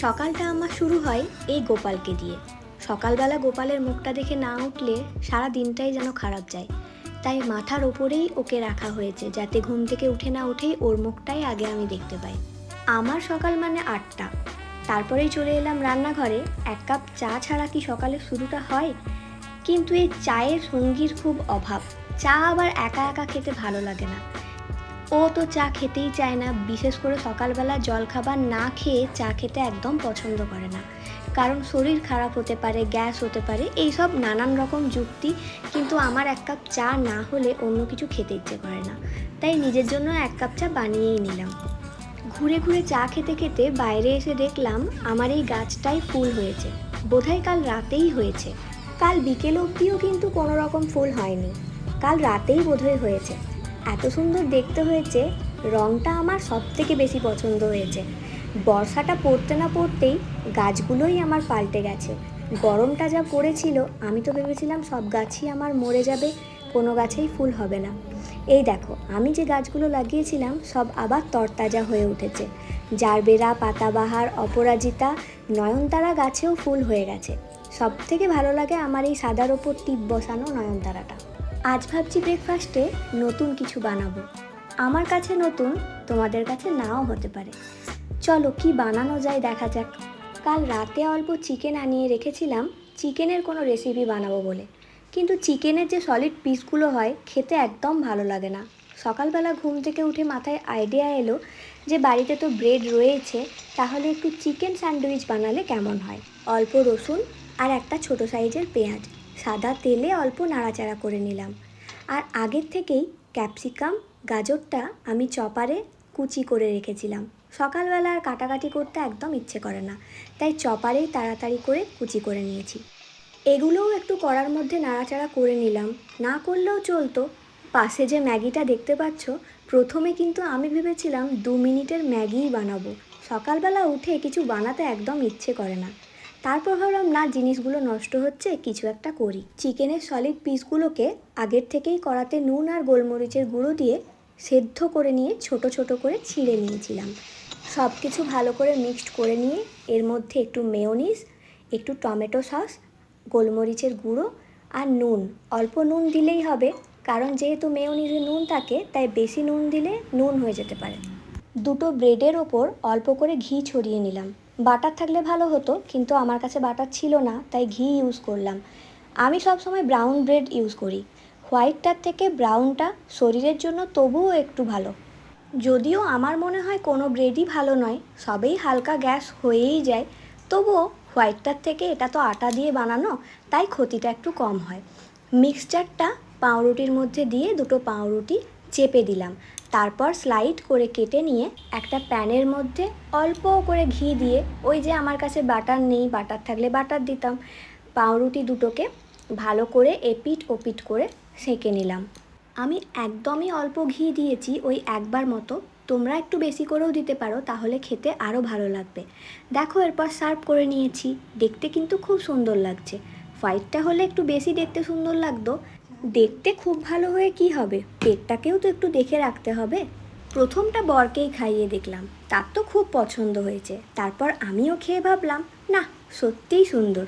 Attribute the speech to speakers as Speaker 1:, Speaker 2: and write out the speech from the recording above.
Speaker 1: সকালটা আমার শুরু হয় এই গোপালকে দিয়ে। সকালবেলা গোপালের মুখটা দেখে না উঠলে সারা দিনটাই যেন খারাপ যায়। তাই মাথার ওপরেই ওকে রাখা হয়েছে যাতে ঘুম থেকে উঠে না উঠেই ওর মুখটাই আগে আমি দেখতে পাই। আমার সকাল মানে আটটা। তারপরেই চলে এলাম রান্নাঘরে। এক কাপ চা ছাড়া কি সকালে শুরুটা হয়? কিন্তু এই চায়ের সঙ্গীর খুব অভাব। চা আবার একা একা খেতে ভালো লাগে না। ও তো চা খেতেই চায় না, বিশেষ করে সকালবেলা জলখাবার না খেয়ে চা খেতে একদম পছন্দ করে না। কারণ শরীর খারাপ হতে পারে, গ্যাস হতে পারে, এইসব নানান রকম যুক্তি, কিন্তু আমার এক কাপ চা না হলে অন্য কিছু খেতে ইচ্ছে করে না। তাই নিজের জন্য এক কাপ চা বানিয়েই নিলাম। ঘুরে ঘুরে চা খেতে খেতে বাইরে এসে দেখলাম আমার এই গাছটাই ফুল হয়েছে। বোধহয় কাল রাতেই হয়েছে। কাল বিকেল অবধিও কিন্তু কোনো রকম ফুল হয়নি। কাল রাতেই বোধহয় হয়েছে। এত সুন্দর দেখতে হয়েছে, রংটা আমার সব থেকে বেশি পছন্দ হয়েছে। বর্ষাটা পড়তে না পড়তেই গাছগুলোই আমার পাল্টে গেছে। গরমটা যা পড়েছিল, আমি তো ভেবেছিলাম সব গাছই আমার মরে যাবে, কোনো গাছেই ফুল হবে না। এই দেখো, আমি যে গাছগুলো লাগিয়েছিলাম, সব আবার তরতাজা হয়ে উঠেছে। জারবেরা, পাতাবাহার, অপরাজিতা, নয়নতারা গাছেও ফুল হয়ে গেছে। সব থেকে ভালো লাগে আমার এই সাদার ওপর টিপ বসানো নয়নতারাটা। আজ ভাবছি ব্রেকফাস্টে নতুন কিছু বানাবো। আমার কাছে নতুন, তোমাদের কাছে নাও হতে পারে। চলো, কি বানানো যায় দেখা যাক। কাল রাতে অল্প চিকেন আনিয়ে রেখেছিলাম। চিকেনের কোনো রেসিপি বানাবো বলে। কিন্তু চিকেনের যে সলিড পিসগুলো হয়, খেতে একদম ভালো লাগে না। সকালবেলা ঘুম থেকে উঠে মাথায় আইডিয়া এলো যে বাড়িতে তো ব্রেড রয়েছে, তাহলে একটু চিকেন স্যান্ডউইচ বানালে কেমন হয়? অল্প রসুন আর একটা ছোট সাইজের পেঁয়াজ। সাদা তেলে অল্প নাড়াচাড়া করে নিলাম। আর আগের থেকেই ক্যাপসিকাম, গাজরটা আমি চপারে কুচি করে রেখেছিলাম। সকালবেলা আর কাটাকাটি করতে একদম ইচ্ছে করে না, তাই চপারেই তাড়াতাড়ি করে কুচি করে নিয়েছি। এগুলোও একটু করার মধ্যে নাড়াচাড়া করে নিলাম। না করলেও চলতো। পাশে যে ম্যাগিটা দেখতে পাচ্ছ, প্রথমে কিন্তু আমি ভেবেছিলাম দু মিনিটের ম্যাগিই বানাবো। সকালবেলা উঠে কিছু বানাতে একদম ইচ্ছে করে না। তারপর ভাবলাম, না, জিনিসগুলো নষ্ট হচ্ছে, কিছু একটা করি। চিকেনের সলিড পিসগুলোকে আগের থেকেই কড়াতে নুন আর গোলমরিচের গুঁড়ো দিয়ে সেদ্ধ করে নিয়ে ছোট ছোট করে ছিঁড়ে নিয়েছিলাম। সব কিছু ভালো করে মিক্সড করে নিয়ে এর মধ্যে একটু মেয়োনিজ একটু টমেটো সস গোলমরিচের গুঁড়ো আর নুন। অল্প নুন দিলেই হবে, কারণ যেহেতু মেয়োনিজে নুন থাকে, তাই বেশি নুন দিলে নুন হয়ে যেতে পারে। দুটো ব্রেডের ওপর অল্প করে ঘি ছড়িয়ে নিলাম। বাটার থাকলে ভালো হতো, কিন্তু আমার কাছে বাটার ছিল না, তাই ঘি ইউজ করলাম। আমি সবসময় ব্রাউন ব্রেড ইউজ করি। হোয়াইটটার থেকে ব্রাউনটা শরীরের জন্য তবুও একটু ভালো। যদিও আমার মনে হয় কোনো ব্রেডই ভালো নয়, সবেই হালকা গ্যাস হয়েই যায়। তবুও হোয়াইটটার থেকে এটা তো আটা দিয়ে বানানো, তাই ক্ষতিটা একটু কম হয়। মিক্সচারটা পাউরুটির মধ্যে দিয়ে দুটো পাউরুটি চেপে দিলাম। তারপর স্লাইড করে কেটে নিয়ে একটা প্যানের মধ্যে অল্প করে ঘি দিয়ে ওই যে আমার কাছে বাটার নেই, বাটার থাকলে বাটার দিতাম। পাউরুটি দুটোকে ভালো করে এপিট ওপিট করে সেঁকে নিলাম। আমি একদমই অল্প ঘি দিয়েছি ওই একবার মতো। তোমরা একটু বেশি করেও দিতে পারো, তাহলে খেতে আরও ভালো লাগবে। দেখো এরপর সার্ভ করে নিয়েছি। দেখতে কিন্তু খুব সুন্দর লাগছে। হোয়াইটটা হলে একটু বেশি দেখতে সুন্দর লাগতো। দেখতে খুব ভালো হয়ে কি হবে? পেটটাকেও তো একটু দেখে রাখতে হবে। প্রথমটা বরকেই খাইয়ে দেখলাম। তার তো খুব পছন্দ হয়েছে। তারপর আমিও খেয়ে ভাবলাম, না, সত্যিই সুন্দর।